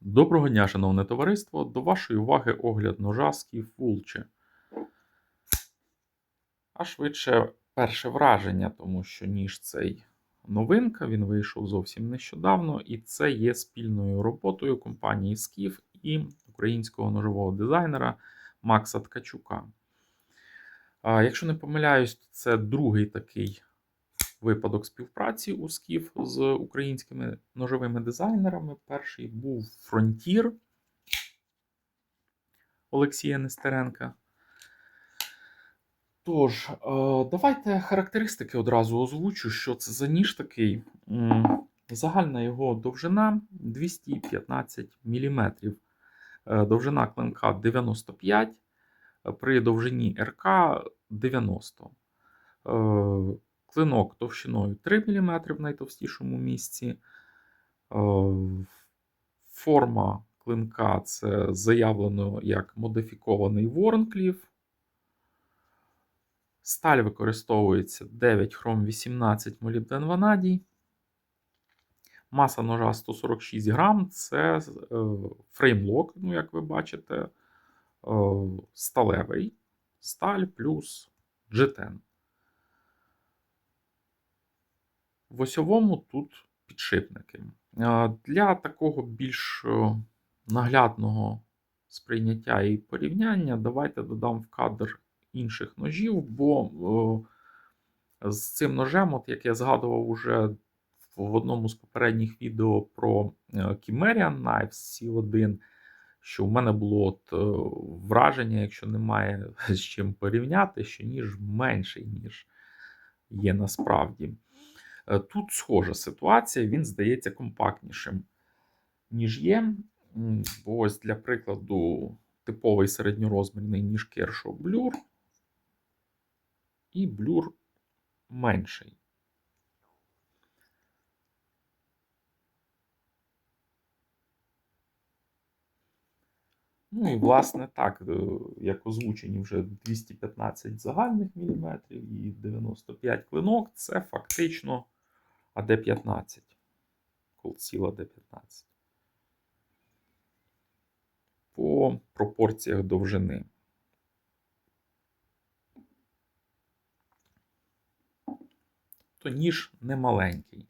Доброго дня, шановне товариство. До вашої уваги огляд ножа Скіф Вулче. А швидше перше враження, тому що ніж цей новинка, він вийшов зовсім нещодавно, і це є спільною роботою компанії Скіф і українського ножового дизайнера Макса Ткачука. Якщо не помиляюсь, то це другий такий випадок співпраці у Скіф з українськими ножовими дизайнерами. Перший був Фронтір Олексія Нестеренка. Тож, е, давайте характеристики одразу озвучу, що це за ніж такий. Загальна його довжина 215 мм. Довжина клинка 95 при довжині РК 90 Е, Клинок товщиною 3 мм в найтовстішому місці. Е, Форма клинка це заявлено як модифікований Ворнкліф. Сталь використовується 9 хром 18 молібден ванадій. Маса ножа 146 грам. Це е, фреймлок, ну, як ви бачите, е, сталевий сталь плюс джетен. В осьовому тут підшипники. Е, Для такого більш е, наглядного сприйняття і порівняння, давайте додам в кадр інших ножів, бо е, з цим ножем, от як я згадував уже в одному з попередніх відео про е, Chimerian Knives C1, що в мене було от е, враження, якщо немає з чим порівняти, що ніж менший, ніж є насправді. Е, Тут схожа ситуація, він здається компактнішим, ніж є. Бо ось для прикладу, типовий середньорозмірний ніж Kershaw Blur і Blur менший. Ну і власне так, е, як озвучені вже 215 загальних міліметрів і 95 клинок, це фактично АД-15. Колціла АД-15. По пропорціях довжини. То ніж не маленький.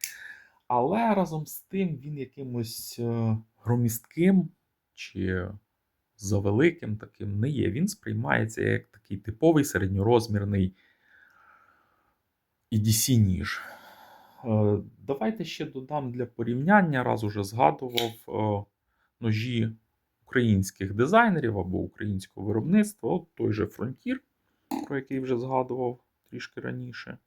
Але разом з тим він якимось е, громістким чи завеликим таким не є. Він сприймається як такий типовий середньорозмірний EDC ніж. Е, Давайте ще додам для порівняння, раз уже згадував е, ножі українських дизайнерів або українського виробництва. От той же Frontier, про який вже згадував трішки раніше.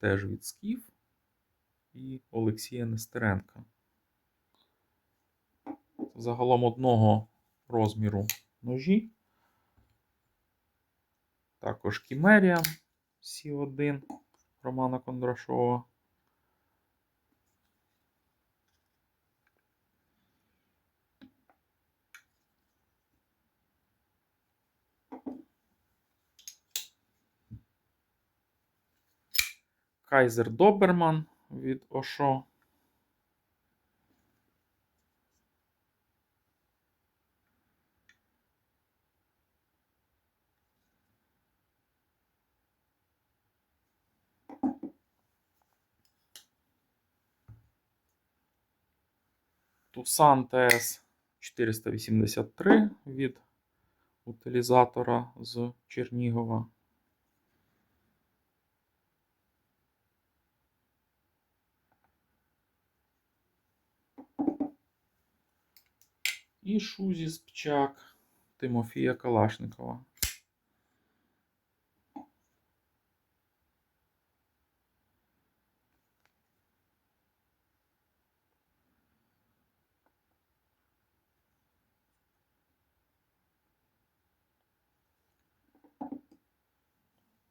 Теж від Скіф і Олексія Нестеренка. Загалом одного розміру ножі. Також Кімерія Сі1 Романа Кондрашова. Кайзер Доберман від Ошо. Тусан ТС 483 від утилізатора з Чернігова. І Шузі Спчак Тимофія Калашникова.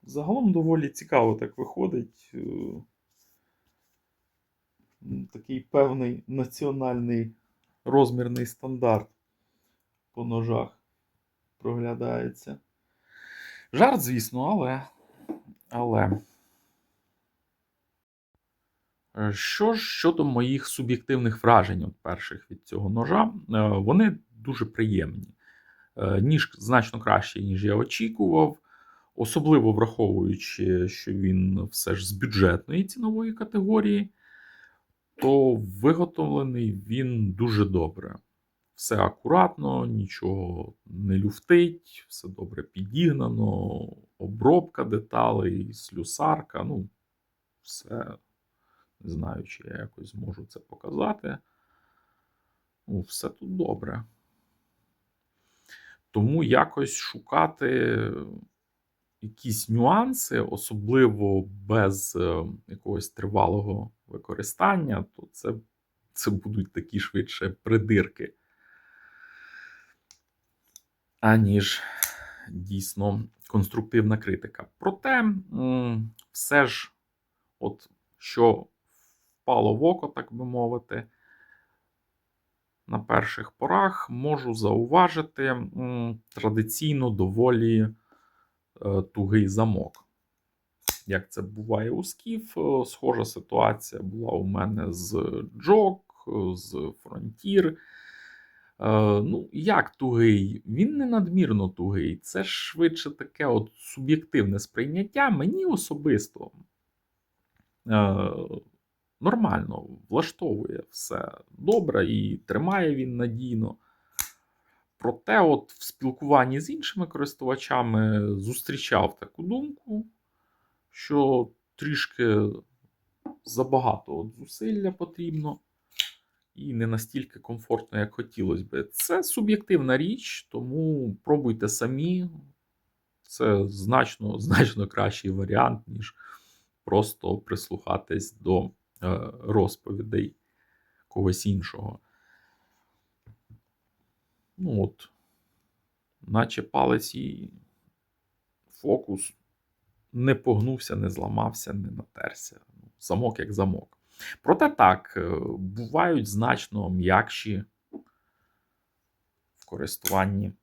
Загалом доволі цікаво так виходить. е, Такий певний національний розмірний стандарт по ножах проглядається. Жарт, звісно, але. але. Е, Що ж щодо моїх суб'єктивних вражень от перших від цього ножа, е, вони дуже приємні. Ніж значно кращий, ніж я очікував, особливо враховуючи, що він все ж з бюджетної цінової категорії, то виготовлений він дуже добре. Все акуратно, нічого не люфтить, все добре підігнано, обробка деталей, слюсарка. Ну, все. Не знаю, чи я якось зможу це показати. Ну, все тут добре. Тому якось шукати якісь нюанси, особливо без е, якогось тривалого використання, то це, це будуть такі швидше придирки, аніж дійсно конструктивна критика. Проте, все ж, от що впало в око, так би мовити, на перших порах можу зауважити традиційно доволі тугий замок. Як це буває у скіф, е, схожа ситуація була у мене з Джок, е, з. Е, Ну, як тугий? Він не надмірно тугий. Це швидше таке от суб'єктивне сприйняття. Мені особисто е, нормально влаштовує все добре і тримає він надійно. Проте, от в спілкуванні з іншими користувачами зустрічав таку думку, що трішки забагато от зусилля потрібно і не настільки комфортно, як хотілося би. Це суб'єктивна річ, тому пробуйте самі. Це значно, значно кращий варіант, ніж просто прислухатись до е, розповідей когось іншого. Ну от, наче палець і фокус не погнувся, не зламався, не натерся. Замок як замок. Проте так, е, бувають значно м'якші в користуванні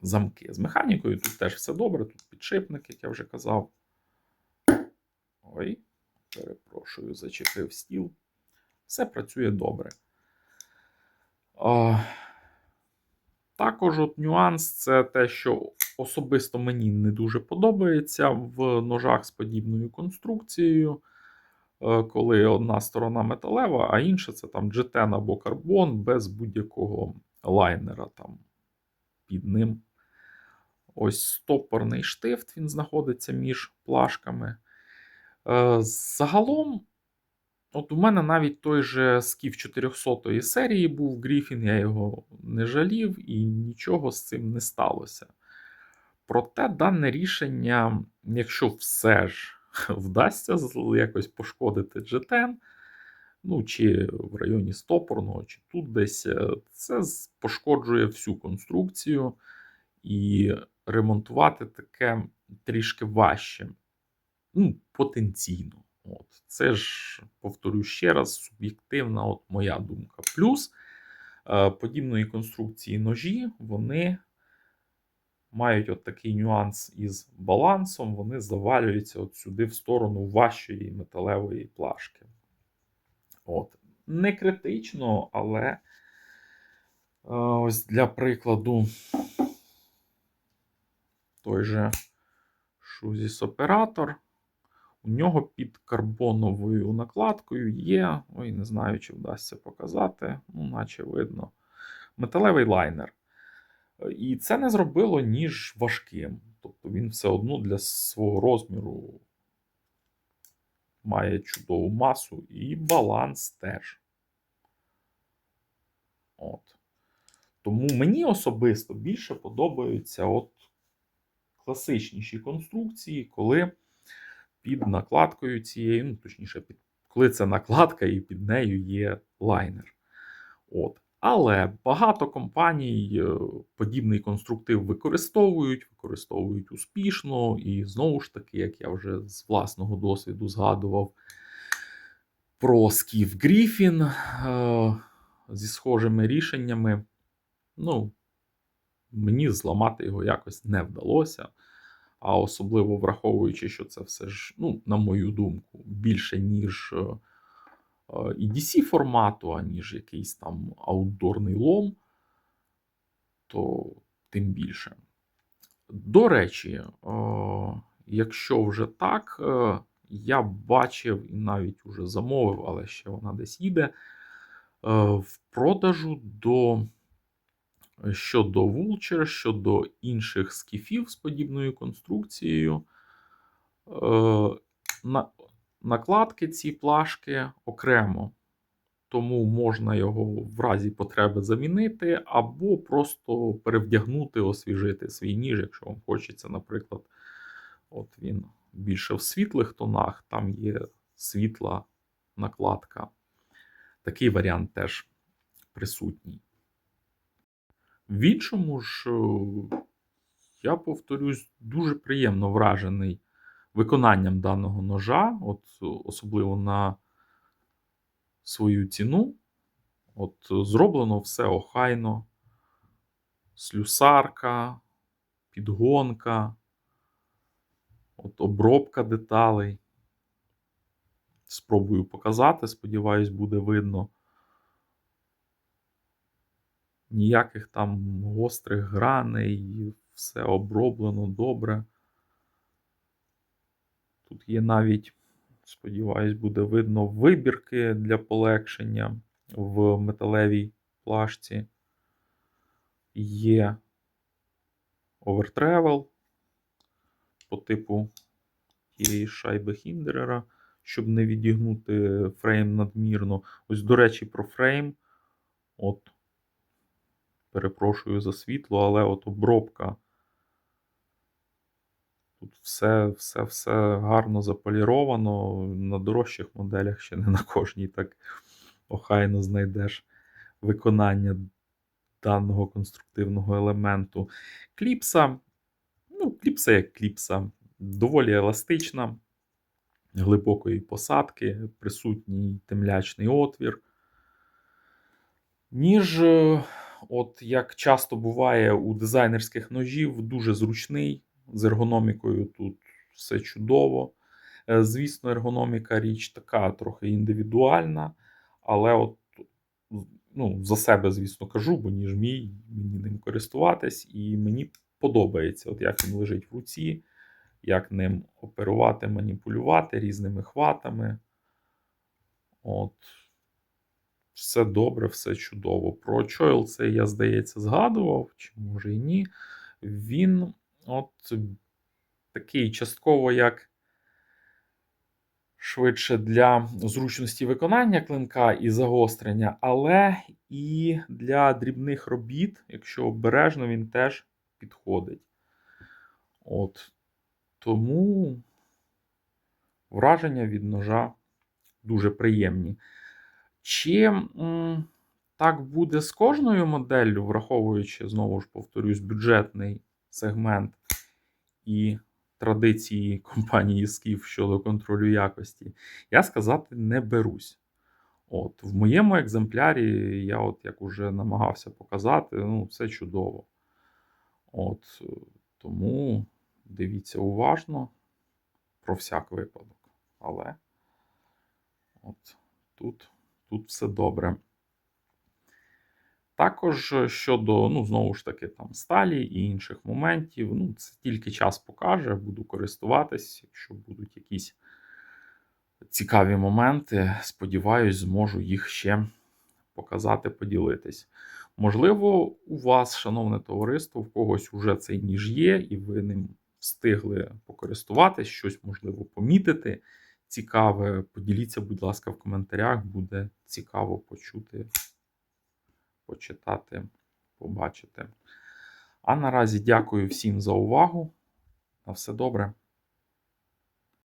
замки. З механікою тут теж все добре, тут підшипник, як я вже казав. Ой, перепрошую, зачепив стіл. Все працює добре. А, також от нюанс це те, що особисто мені не дуже подобається в ножах з подібною конструкцією, е, коли одна сторона металева, а інша це там джетен або карбон без будь-якого лайнера там під ним. Ось стопорний штифт, він знаходиться між плашками. Е, Загалом, от у мене навіть той же скіф 400 серії був Гріфін, я його не жалів і нічого з цим не сталося. Проте дане рішення, якщо все ж вдасться якось пошкодити джетен, ну чи в районі стопорного, чи тут десь, е, це пошкоджує всю конструкцію, і ремонтувати таке трішки важче. Ну, потенційно. От. Це ж, повторю ще раз, суб'єктивна от моя думка. Плюс е, подібної конструкції ножі, вони мають от такий нюанс із балансом, вони завалюються от сюди в сторону важчої металевої плашки. От. Не критично, але е, ось для прикладу, той же Shuzis оператор. У нього під карбоновою накладкою є, ой, не знаю, чи вдасться показати, ну, наче видно, металевий лайнер. І це не зробило ніж важким. Тобто він все одно для свого розміру має чудову масу і баланс теж. От. Тому мені особисто більше подобаються от класичніші конструкції, коли під накладкою цією, ну, точніше, під, коли це накладка і під нею є лайнер. От. Але багато компаній е, подібний конструктив використовують, використовують успішно, і знову ж таки, як я вже з власного досвіду згадував про Skif Griffin е, зі схожими рішеннями. Ну, мені зламати його якось не вдалося. А особливо враховуючи, що це все ж, ну, на мою думку, більше, ніж е, е, EDC формату, аніж якийсь там аутдорний лом, то тим більше. До речі, е, якщо вже так, я бачив і навіть уже замовив, але ще вона десь їде. В продажу до щодо Vulture, щодо інших скіфів з подібною конструкцією. Е, накладки ці плашки окремо, тому можна його в разі потреби замінити, або просто перевдягнути, освіжити свій ніж, якщо вам хочеться, наприклад, от він більше в світлих тонах, там є світла накладка. Такий варіант теж присутній. В іншому ж, е, я повторюсь, дуже приємно вражений виконанням даного ножа, от особливо на свою ціну. От зроблено все охайно, слюсарка, підгонка, от обробка деталей. Спробую показати, сподіваюсь, буде видно. Ніяких там гострих граней, все оброблено добре. Тут є навіть, сподіваюсь, буде видно вибірки для полегшення в металевій плашці. Є овертревел по типу тієї шайби Хіндерера, щоб не відігнути фрейм надмірно. Ось, до речі, про фрейм. От, перепрошую за світло, але от обробка. Тут все, все, все гарно заполіровано. На дорожчих моделях ще не на кожній так охайно знайдеш виконання даного конструктивного елементу. Кліпса, ну, кліпса як кліпса, доволі еластична, глибокої посадки, присутній темлячний отвір. Ніж, е, от як часто буває у дизайнерських ножів, дуже зручний. З ергономікою тут все чудово. Е, Звісно, ергономіка річ така трохи індивідуальна, але от ну, за себе, звісно, кажу, бо ніж мій, мені ним користуватись, і мені подобається, от як він лежить в руці, як ним оперувати, маніпулювати різними хватами. От. Все добре, все чудово. Про Чойл це я, здається, згадував, чи може і ні. Він от такий частково як швидше для зручності виконання клинка і загострення, але і для дрібних робіт, якщо обережно, він теж підходить. От. Тому враження від ножа дуже приємні. Чи м, так буде з кожною моделлю, враховуючи, знову ж повторюсь, бюджетний сегмент і традиції компанії Skif щодо контролю якості, я сказати не берусь. От, В моєму екземплярі, я, от як уже намагався показати, ну, все чудово. От, Тому дивіться уважно про всяк випадок. Але от тут, тут все добре. Також щодо, ну, знову ж таки, там сталі і інших моментів, ну, це тільки час покаже, буду користуватись, якщо будуть якісь цікаві моменти, сподіваюсь, зможу їх ще показати, поділитись. Можливо, у вас, шановне товариство, в когось уже цей ніж є, і ви ним встигли покористуватись, щось можливо помітити. Цікаве, поділіться, будь ласка, в коментарях, буде цікаво почути почитати, побачити. А наразі дякую всім за увагу. На все добре.